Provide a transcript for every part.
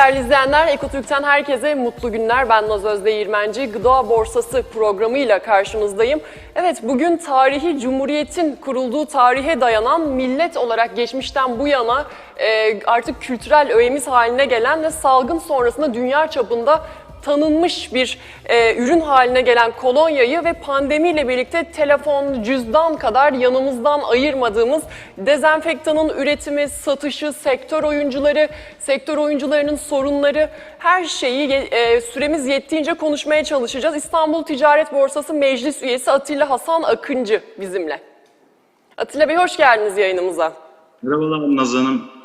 değerli izleyenler. Ekotürk'ten herkese mutlu günler. Ben Naz Özde Yirmenci. Gıda Borsası programıyla karşınızdayım. Evet bugün tarihi Cumhuriyet'in kurulduğu tarihe dayanan millet olarak geçmişten bu yana e, artık kültürel öğemiz haline gelen ve salgın sonrasında dünya çapında tanınmış bir e, ürün haline gelen kolonyayı ve pandemiyle birlikte telefon, cüzdan kadar yanımızdan ayırmadığımız dezenfektanın üretimi, satışı, sektör oyuncuları, sektör oyuncularının sorunları her şeyi e, süremiz yettiğince konuşmaya çalışacağız. İstanbul Ticaret Borsası Meclis Üyesi Atilla Hasan Akıncı bizimle. Atilla Bey hoş geldiniz yayınımıza. Merhabalar Naz Hanım.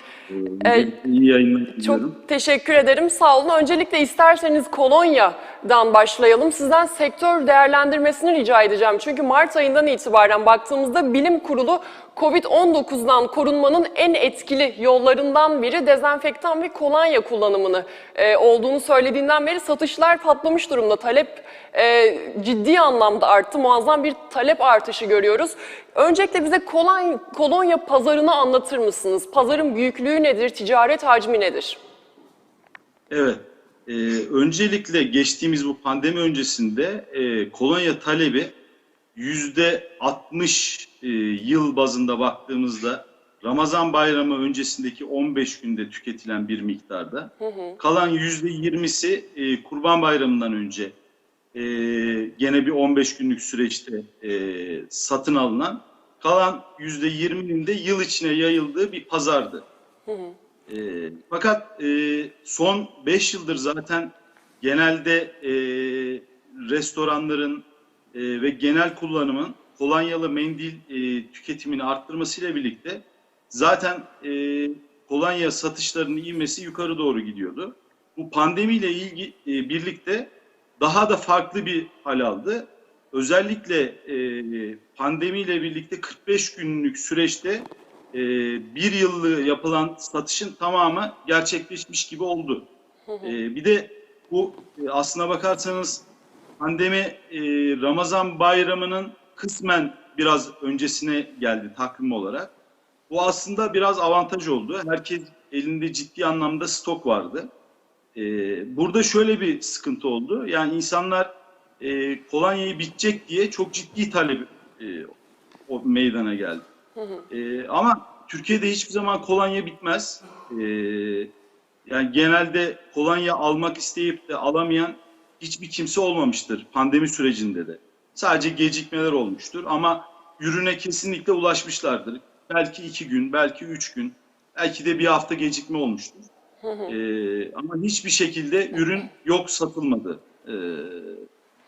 Ee. İyi yayınlar diliyorum. Çok teşekkür ederim. Sağ olun. Öncelikle isterseniz kolonyadan başlayalım. Sizden sektör değerlendirmesini rica edeceğim. Çünkü Mart ayından itibaren baktığımızda bilim kurulu COVID-19'dan korunmanın en etkili yollarından biri dezenfektan ve kolonya kullanımını e, olduğunu söylediğinden beri satışlar patlamış durumda. Talep e, ciddi anlamda arttı. Muazzam bir talep artışı görüyoruz. Öncelikle bize kolonya, kolonya pazarını anlatır mısınız? Pazarın büyüklüğü nedir? Ticaret hacmi nedir? Evet. Ee, öncelikle geçtiğimiz bu pandemi öncesinde e, kolonya talebi yüzde 60 e, yıl bazında baktığımızda Ramazan bayramı öncesindeki 15 günde tüketilen bir miktarda. Kalan yüzde 20'si e, Kurban Bayramı'ndan önce e, gene bir 15 günlük süreçte e, satın alınan kalan yüzde 20'nin de yıl içine yayıldığı bir pazardı. E, fakat e, son 5 yıldır zaten genelde e, restoranların e, ve genel kullanımın kolonyalı mendil e, tüketimini arttırmasıyla birlikte zaten e, kolonya satışlarının ivmesi yukarı doğru gidiyordu. Bu pandemiyle ilgi e, birlikte daha da farklı bir hal aldı. Özellikle e, pandemiyle birlikte 45 günlük süreçte e, bir yıllığı yapılan satışın tamamı gerçekleşmiş gibi oldu. E, bir de bu e, aslına bakarsanız pandemi e, Ramazan bayramının kısmen biraz öncesine geldi takvim olarak. Bu aslında biraz avantaj oldu. Herkes elinde ciddi anlamda stok vardı. E, burada şöyle bir sıkıntı oldu. Yani insanlar e, kolonyayı bitecek diye çok ciddi talep e, o meydana geldi. E, ama Türkiye'de hiçbir zaman kolonya bitmez. E, yani genelde kolonya almak isteyip de alamayan hiçbir kimse olmamıştır pandemi sürecinde de. Sadece gecikmeler olmuştur ama ürüne kesinlikle ulaşmışlardır. Belki iki gün, belki üç gün, belki de bir hafta gecikme olmuştur. Ee, ama hiçbir şekilde ürün yok satılmadı. Ee,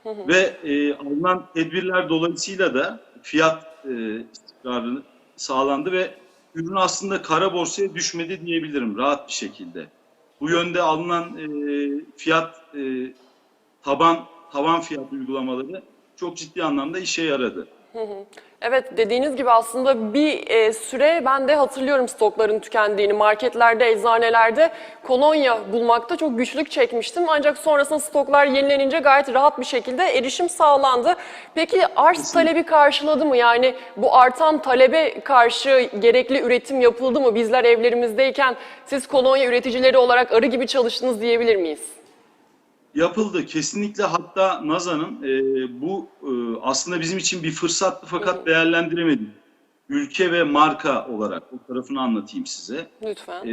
ve e, alınan tedbirler dolayısıyla da fiyat e, istikrarı sağlandı ve ürün aslında kara borsaya düşmedi diyebilirim rahat bir şekilde. Bu yönde alınan e, fiyat e, taban taban fiyat uygulamaları çok ciddi anlamda işe yaradı. Evet dediğiniz gibi aslında bir e, süre ben de hatırlıyorum stokların tükendiğini. Marketlerde, eczanelerde kolonya bulmakta çok güçlük çekmiştim. Ancak sonrasında stoklar yenilenince gayet rahat bir şekilde erişim sağlandı. Peki arz talebi karşıladı mı? Yani bu artan talebe karşı gerekli üretim yapıldı mı? Bizler evlerimizdeyken siz kolonya üreticileri olarak arı gibi çalıştınız diyebilir miyiz? Yapıldı kesinlikle hatta Naz Hanım e, bu e, aslında bizim için bir fırsattı fakat değerlendiremedik. Ülke ve marka olarak o tarafını anlatayım size. Lütfen. e,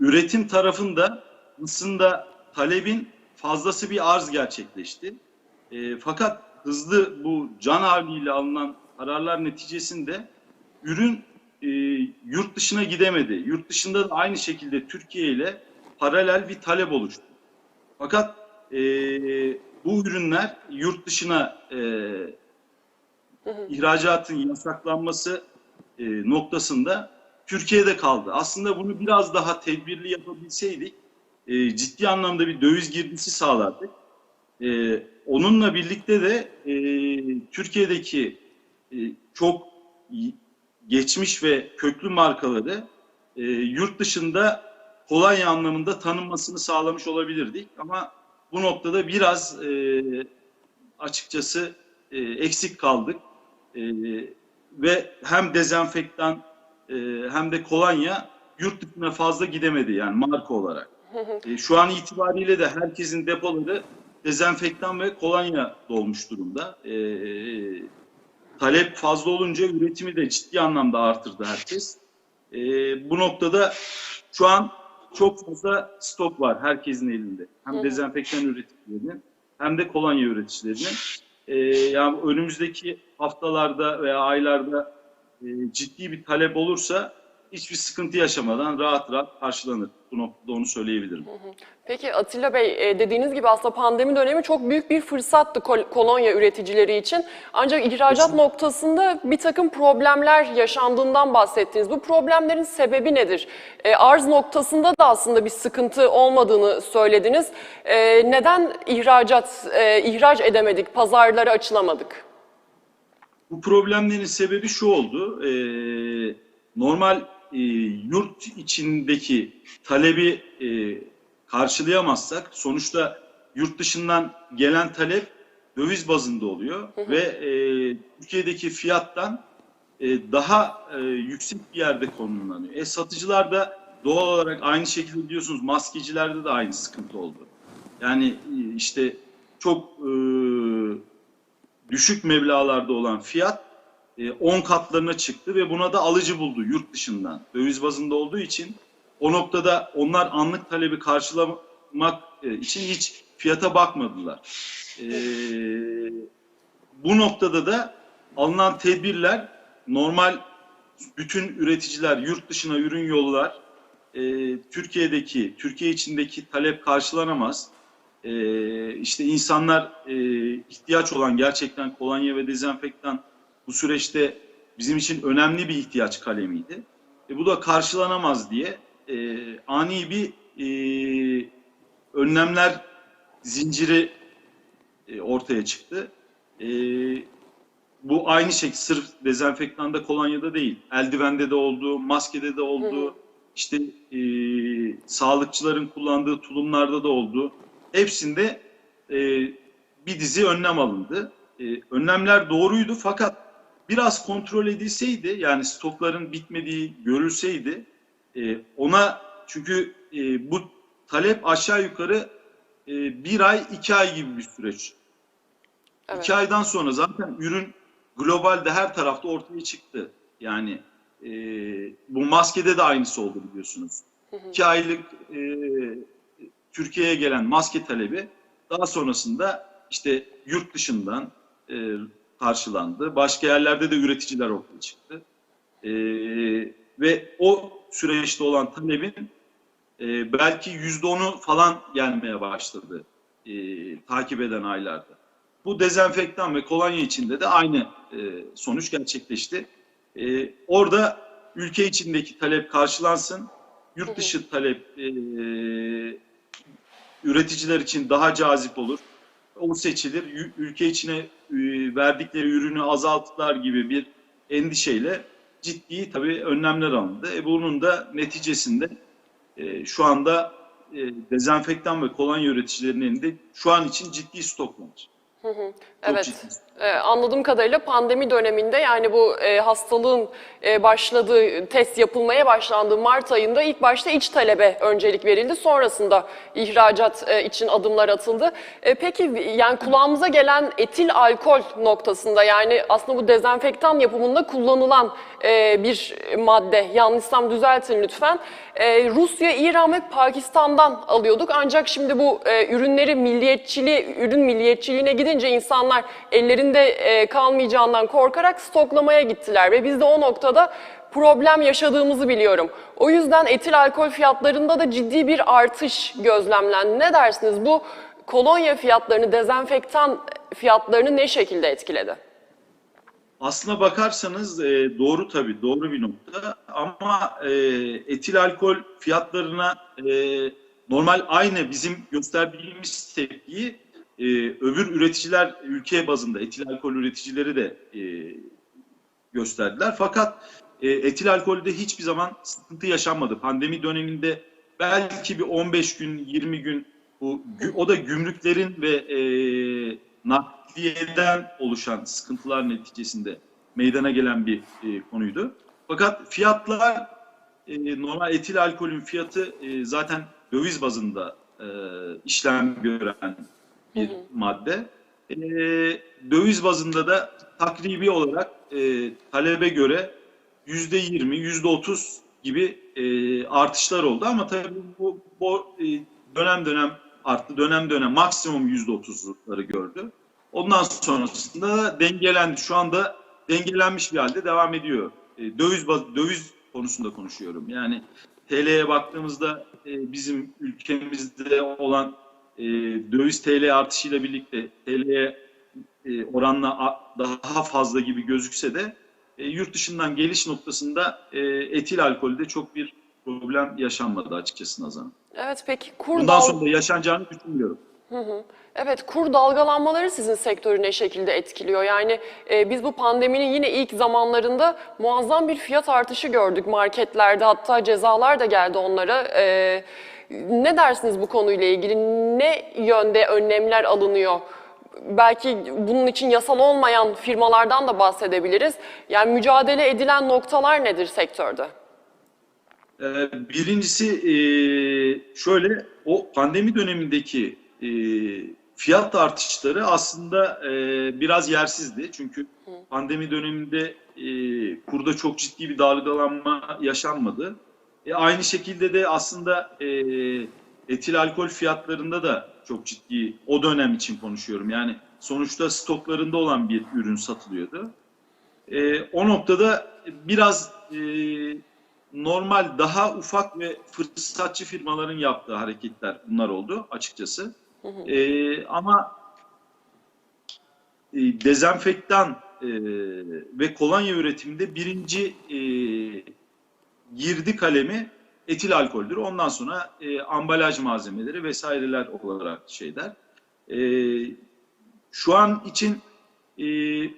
üretim tarafında aslında talebin fazlası bir arz gerçekleşti. E, fakat hızlı bu can havliyle alınan kararlar neticesinde ürün e, yurt dışına gidemedi. Yurt dışında da aynı şekilde Türkiye ile paralel bir talep oluştu. Fakat e, bu ürünler yurt dışına e, ihracatın yasaklanması e, noktasında Türkiye'de kaldı. Aslında bunu biraz daha tedbirli yapabilseydik e, ciddi anlamda bir döviz girdisi sağlardık. E, onunla birlikte de e, Türkiye'deki e, çok geçmiş ve köklü markaları e, yurt dışında kolay anlamında tanınmasını sağlamış olabilirdik. Ama bu noktada biraz e, açıkçası e, eksik kaldık. E, ve hem dezenfektan e, hem de kolonya yurt dışına fazla gidemedi yani marka olarak. E, şu an itibariyle de herkesin depoları dezenfektan ve kolonya dolmuş durumda. E, talep fazla olunca üretimi de ciddi anlamda artırdı herkes. E, bu noktada şu an çok fazla stok var herkesin elinde. Hem dezenfektan üreticilerinin hem de kolonya üreticilerinin. E, yani önümüzdeki haftalarda veya aylarda e, ciddi bir talep olursa hiçbir sıkıntı yaşamadan rahat rahat karşılanır. Bu noktada onu söyleyebilirim. Peki Atilla Bey e, dediğiniz gibi aslında pandemi dönemi çok büyük bir fırsattı kol- kolonya üreticileri için. Ancak ihracat noktasında bir takım problemler yaşandığından bahsettiniz. Bu problemlerin sebebi nedir? E, Arz noktasında da aslında bir sıkıntı olmadığını söylediniz. E, Neden ihracat, ihraç edemedik, pazarlara açılamadık? Bu problemlerin sebebi şu oldu. Ee, normal e, yurt içindeki talebi e, karşılayamazsak sonuçta yurt dışından gelen talep döviz bazında oluyor ve e, Türkiye'deki fiyattan e, daha e, yüksek bir yerde konumlanıyor. E, satıcılar da doğal olarak aynı şekilde biliyorsunuz maskecilerde de aynı sıkıntı oldu. Yani e, işte çok e, düşük meblalarda olan fiyat 10 katlarına çıktı ve buna da alıcı buldu yurt dışından. Döviz bazında olduğu için o noktada onlar anlık talebi karşılamak e, için hiç fiyata bakmadılar. E, bu noktada da alınan tedbirler normal bütün üreticiler yurt dışına ürün yollar. E, Türkiye'deki, Türkiye içindeki talep karşılanamaz. E, işte insanlar e, ihtiyaç olan gerçekten kolonya ve dezenfektan bu süreçte bizim için önemli bir ihtiyaç kalemiydi. E, bu da karşılanamaz diye e, ani bir e, önlemler zinciri e, ortaya çıktı. E, bu aynı şey sırf dezenfektanda kolonyada değil. Eldivende de oldu, maskede de oldu. Hı. işte e, sağlıkçıların kullandığı tulumlarda da oldu. Hepsinde e, bir dizi önlem alındı. E, önlemler doğruydu fakat biraz kontrol edilseydi yani stokların bitmediği görülseydi e, ona çünkü e, bu talep aşağı yukarı e, bir ay iki ay gibi bir süreç. Evet. İki aydan sonra zaten ürün globalde her tarafta ortaya çıktı. Yani e, bu maskede de aynısı oldu biliyorsunuz. İki aylık e, Türkiye'ye gelen maske talebi daha sonrasında işte yurt dışından e, karşılandı. Başka yerlerde de üreticiler ortaya çıktı. E, ve o süreçte olan talebin e, belki yüzde onu falan gelmeye başladı e, takip eden aylarda. Bu dezenfektan ve kolonya içinde de aynı e, sonuç gerçekleşti. E, orada ülke içindeki talep karşılansın, yurt dışı talep e, üreticiler için daha cazip olur. O seçilir. Ülke içine verdikleri ürünü azalttılar gibi bir endişeyle ciddi tabii önlemler alındı. E, bunun da neticesinde e, şu anda e, dezenfektan ve kolonya üreticilerinin elinde şu an için ciddi stok var. Evet. Ee, anladığım kadarıyla pandemi döneminde yani bu e, hastalığın e, başladığı, test yapılmaya başlandığı Mart ayında ilk başta iç talebe öncelik verildi. Sonrasında ihracat e, için adımlar atıldı. E, peki yani kulağımıza gelen etil alkol noktasında yani aslında bu dezenfektan yapımında kullanılan e, bir madde. Yanlışsam düzeltin lütfen. E, Rusya, İran ve Pakistan'dan alıyorduk. Ancak şimdi bu e, ürünleri milliyetçiliği, ürün milliyetçiliğine gidince insanlar ellerinde e, kalmayacağından korkarak stoklamaya gittiler ve biz de o noktada problem yaşadığımızı biliyorum. O yüzden etil alkol fiyatlarında da ciddi bir artış gözlemlendi. Ne dersiniz? Bu kolonya fiyatlarını, dezenfektan fiyatlarını ne şekilde etkiledi? Aslına bakarsanız e, doğru tabii doğru bir nokta ama e, etil alkol fiyatlarına normal aynı bizim gösterdiğimiz tepkiyi e, öbür üreticiler ülke bazında etil alkol üreticileri de e, gösterdiler. Fakat e, etil alkolde hiçbir zaman sıkıntı yaşanmadı. Pandemi döneminde belki bir 15 gün 20 gün bu o da gümrüklerin ve e, nakliyeden oluşan sıkıntılar neticesinde meydana gelen bir e, konuydu. Fakat fiyatlar e, normal etil alkolün fiyatı e, zaten döviz bazında e, işlem gören bir madde. E, döviz bazında da takribi olarak e, talebe göre yüzde yirmi, yüzde otuz gibi e, artışlar oldu ama tabii bu, bu e, dönem dönem arttı. Dönem dönem maksimum yüzde otuzları gördü. Ondan sonrasında dengelendi. Şu anda dengelenmiş bir halde devam ediyor. E, döviz baz- döviz konusunda konuşuyorum. Yani TL'ye baktığımızda e, bizim ülkemizde olan e, döviz TL artışıyla birlikte TL'ye e, oranla daha fazla gibi gözükse de e, yurt dışından geliş noktasında e, etil alkolde çok bir problem yaşanmadı açıkçası Nazan. Evet peki kur Bundan sonra da yaşanacağını düşünmüyorum. Evet, kur dalgalanmaları sizin sektörü ne şekilde etkiliyor? Yani e, biz bu pandeminin yine ilk zamanlarında muazzam bir fiyat artışı gördük marketlerde. Hatta cezalar da geldi onlara. E, ne dersiniz bu konuyla ilgili? Ne yönde önlemler alınıyor? Belki bunun için yasal olmayan firmalardan da bahsedebiliriz. Yani mücadele edilen noktalar nedir sektörde? Ee, Birincisi e, şöyle o pandemi dönemindeki e, fiyat artışları aslında e, biraz yersizdi. Çünkü pandemi döneminde kurda çok ciddi bir dalgalanma yaşanmadı. E, aynı şekilde de aslında e, etil alkol fiyatlarında da çok ciddi o dönem için konuşuyorum. Yani sonuçta stoklarında olan bir ürün satılıyordu. E, o noktada biraz e, normal daha ufak ve fırsatçı firmaların yaptığı hareketler bunlar oldu açıkçası. E, ama e, dezenfektan e, ve kolonya üretiminde birinci e, girdi kalemi etil alkoldür. Ondan sonra e, ambalaj malzemeleri vesaireler olarak şeyler. E, şu an için e,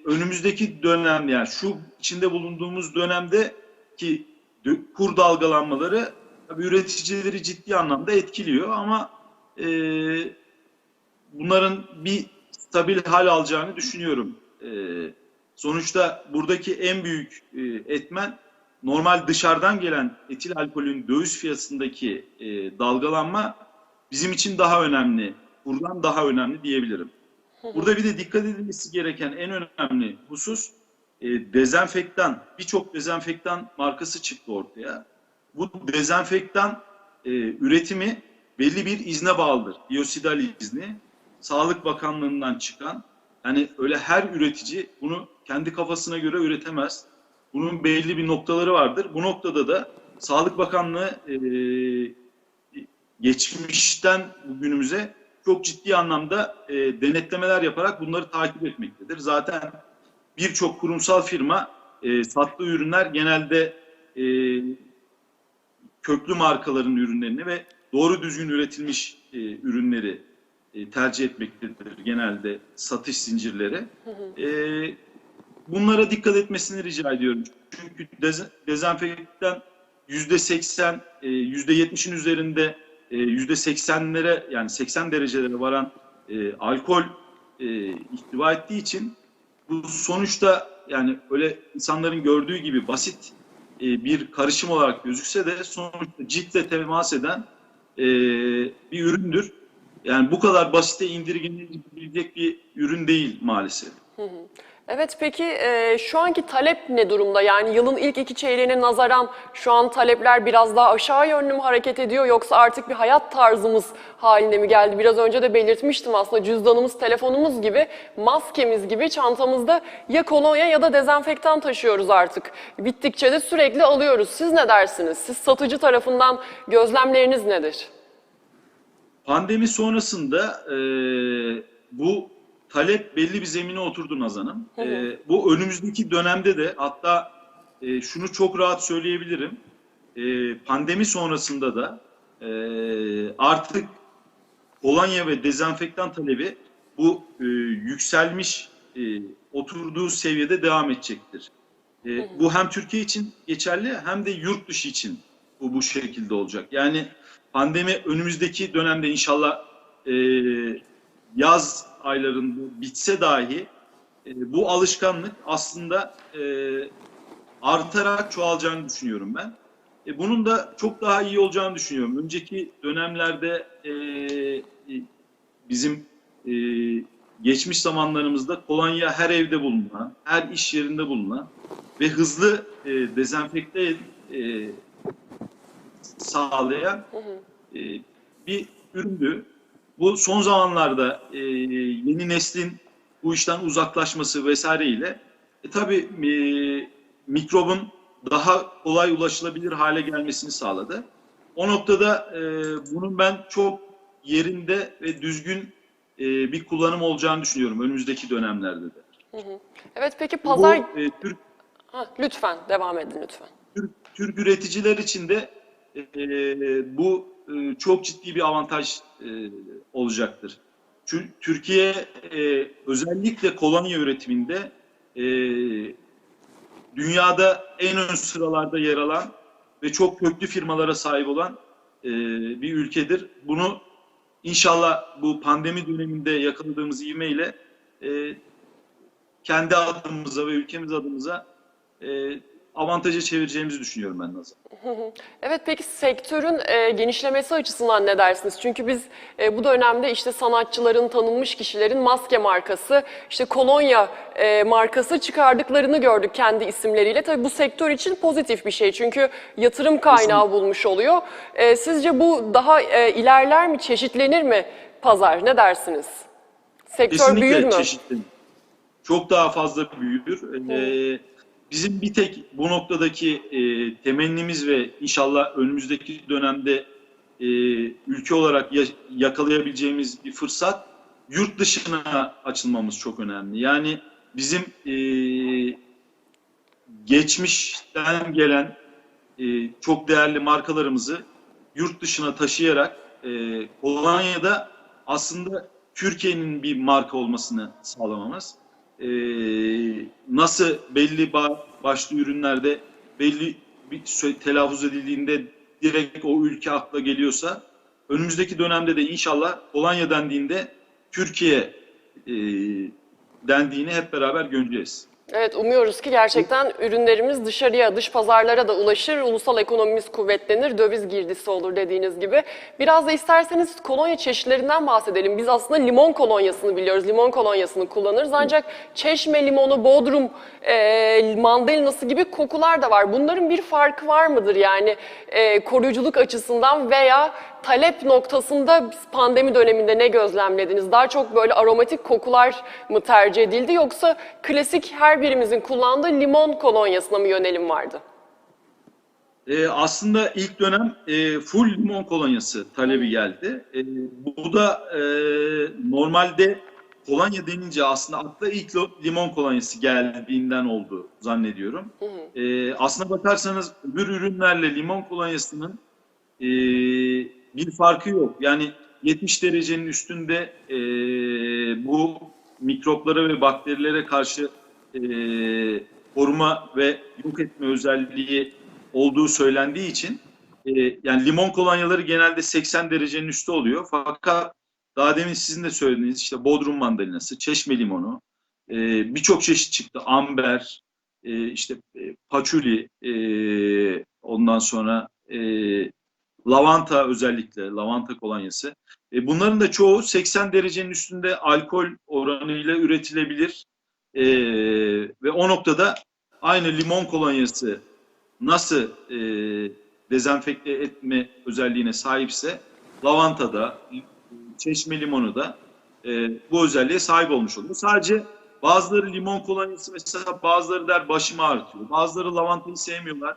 önümüzdeki dönem yani şu içinde bulunduğumuz dönemde ki kur dalgalanmaları tabii üreticileri ciddi anlamda etkiliyor ama e, bunların bir stabil hal alacağını düşünüyorum. E, sonuçta buradaki en büyük e, etmen normal dışarıdan gelen etil alkolün döviz fiyatındaki e, dalgalanma bizim için daha önemli, kurdan daha önemli diyebilirim. Burada bir de dikkat edilmesi gereken en önemli husus e, dezenfektan. Birçok dezenfektan markası çıktı ortaya. Bu dezenfektan e, üretimi belli bir izne bağlıdır. Biosidal izni. Sağlık Bakanlığı'ndan çıkan. Yani öyle her üretici bunu kendi kafasına göre üretemez. Bunun belli bir noktaları vardır. Bu noktada da Sağlık Bakanlığı e, geçmişten bugünümüze çok ciddi anlamda e, denetlemeler yaparak bunları takip etmektedir. Zaten birçok kurumsal firma e, sattığı ürünler genelde e, köklü markaların ürünlerini ve doğru düzgün üretilmiş e, ürünleri e, tercih etmektedir genelde satış zincirleri. E, bunlara dikkat etmesini rica ediyorum. Çünkü dez- dezenfektan yüzde seksen, e, yüzde yetmişin üzerinde e, yüzde seksenlere yani 80 derecelere varan e, alkol e, ihtiva ettiği için bu sonuçta yani öyle insanların gördüğü gibi basit e, bir karışım olarak gözükse de sonuçta ciltle temas eden e, bir üründür. Yani bu kadar basite indirgenebilecek bir ürün değil maalesef. Evet peki e, şu anki talep ne durumda? Yani yılın ilk iki çeyreğine nazaran şu an talepler biraz daha aşağı yönlü mü hareket ediyor yoksa artık bir hayat tarzımız haline mi geldi? Biraz önce de belirtmiştim aslında cüzdanımız, telefonumuz gibi, maskemiz gibi çantamızda ya kolonya ya da dezenfektan taşıyoruz artık. Bittikçe de sürekli alıyoruz. Siz ne dersiniz? Siz satıcı tarafından gözlemleriniz nedir? Pandemi sonrasında e, bu talep belli bir zemine oturdu Nazan'ım. E, bu önümüzdeki dönemde de hatta e, şunu çok rahat söyleyebilirim. E, pandemi sonrasında da e, artık kolonya ve dezenfektan talebi bu e, yükselmiş e, oturduğu seviyede devam edecektir. E, bu hem Türkiye için geçerli hem de yurt dışı için bu bu şekilde olacak. Yani pandemi önümüzdeki dönemde inşallah e, yaz aylarında bitse dahi e, bu alışkanlık aslında e, artarak çoğalacağını düşünüyorum ben. E, bunun da çok daha iyi olacağını düşünüyorum. Önceki dönemlerde e, e, bizim e, geçmiş zamanlarımızda kolonya her evde bulunan, her iş yerinde bulunan ve hızlı e, dezenfekte e, sağlayan e, bir üründü. Bu son zamanlarda e, yeni neslin bu işten uzaklaşması vesaireyle e, tabii e, mikrobun daha kolay ulaşılabilir hale gelmesini sağladı. O noktada e, bunun ben çok yerinde ve düzgün e, bir kullanım olacağını düşünüyorum önümüzdeki dönemlerde de. Evet peki pazar... Bu e, Türk Ha, lütfen devam edin lütfen. Türk, Türk üreticiler için de e, bu e, çok ciddi bir avantaj e, olacaktır. Türkiye e, özellikle kolonya üretiminde dünyada en ön sıralarda yer alan ve çok köklü firmalara sahip olan bir ülkedir. Bunu inşallah bu pandemi döneminde yakaladığımız ivmeyle e, kendi adımıza ve ülkemiz adımıza avantaja çevireceğimizi düşünüyorum ben Nazan. Evet peki sektörün e, genişlemesi açısından ne dersiniz? Çünkü biz e, bu dönemde işte sanatçıların, tanınmış kişilerin maske markası, işte kolonya e, markası çıkardıklarını gördük kendi isimleriyle. Tabii bu sektör için pozitif bir şey çünkü yatırım kaynağı bulmuş oluyor. E, sizce bu daha e, ilerler mi, çeşitlenir mi pazar? Ne dersiniz? Sektör Kesinlikle büyür mü? çeşitli. Çok daha fazla büyür. Ee, bizim bir tek bu noktadaki e, temennimiz ve inşallah önümüzdeki dönemde e, ülke olarak ya- yakalayabileceğimiz bir fırsat yurt dışına açılmamız çok önemli. Yani bizim e, geçmişten gelen e, çok değerli markalarımızı yurt dışına taşıyarak e, Polonya'da aslında Türkiye'nin bir marka olmasını sağlamamız. E, nasıl belli ba- başlı ürünlerde belli bir telaffuz edildiğinde direkt o ülke akla geliyorsa önümüzdeki dönemde de inşallah Polonya dendiğinde Türkiye e, dendiğini hep beraber göreceğiz. Evet umuyoruz ki gerçekten ürünlerimiz dışarıya, dış pazarlara da ulaşır, ulusal ekonomimiz kuvvetlenir, döviz girdisi olur dediğiniz gibi. Biraz da isterseniz kolonya çeşitlerinden bahsedelim. Biz aslında limon kolonyasını biliyoruz, limon kolonyasını kullanırız. Ancak çeşme limonu, bodrum e, mandalinası gibi kokular da var. Bunların bir farkı var mıdır yani e, koruyuculuk açısından veya talep noktasında pandemi döneminde ne gözlemlediniz? Daha çok böyle aromatik kokular mı tercih edildi yoksa klasik her birimizin kullandığı limon kolonyasına mı yönelim vardı? E, aslında ilk dönem e, full limon kolonyası talebi geldi. E, bu da e, normalde kolonya denince aslında akla ilk limon kolonyası geldiğinden oldu zannediyorum. E, aslına bakarsanız öbür ürünlerle limon kolonyasının e, bir farkı yok. Yani 70 derecenin üstünde e, bu mikroplara ve bakterilere karşı e, koruma ve yok etme özelliği olduğu söylendiği için e, yani limon kolonyaları genelde 80 derecenin üstü oluyor. Fakat daha demin sizin de söylediğiniz işte Bodrum mandalinası, çeşme limonu, e, birçok çeşit çıktı. Amber, e, işte e, paçuli, e, ondan sonra e, lavanta özellikle, lavanta kolonyası. E, bunların da çoğu 80 derecenin üstünde alkol oranıyla üretilebilir. E, ve o noktada aynı limon kolonyası nasıl e, dezenfekte etme özelliğine sahipse lavanta da, çeşme limonu da e, bu özelliğe sahip olmuş oluyor. Sadece bazıları limon kolonyası mesela bazıları der başımı ağrıtıyor. Bazıları lavantayı sevmiyorlar.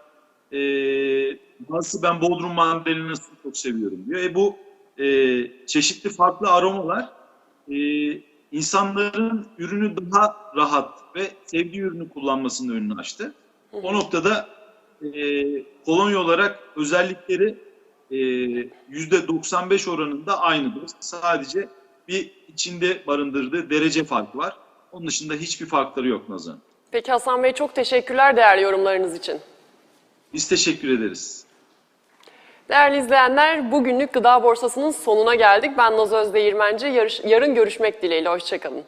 E, bazısı ben Bodrum mandalinasını çok seviyorum diyor. E, bu e, çeşitli farklı aromalar e, insanların ürünü daha rahat ve sevdiği ürünü kullanmasının önünü açtı. O noktada e, kolonya olarak özellikleri e, yüzde 95 oranında aynıdır. Sadece bir içinde barındırdığı derece farkı var. Onun dışında hiçbir farkları yok Nazan. Peki Hasan Bey çok teşekkürler değerli yorumlarınız için. Biz teşekkür ederiz. Değerli izleyenler, bugünlük Gıda Borsası'nın sonuna geldik. Ben Naz Özdeğirmenci. Yarış, yarın görüşmek dileğiyle. Hoşçakalın.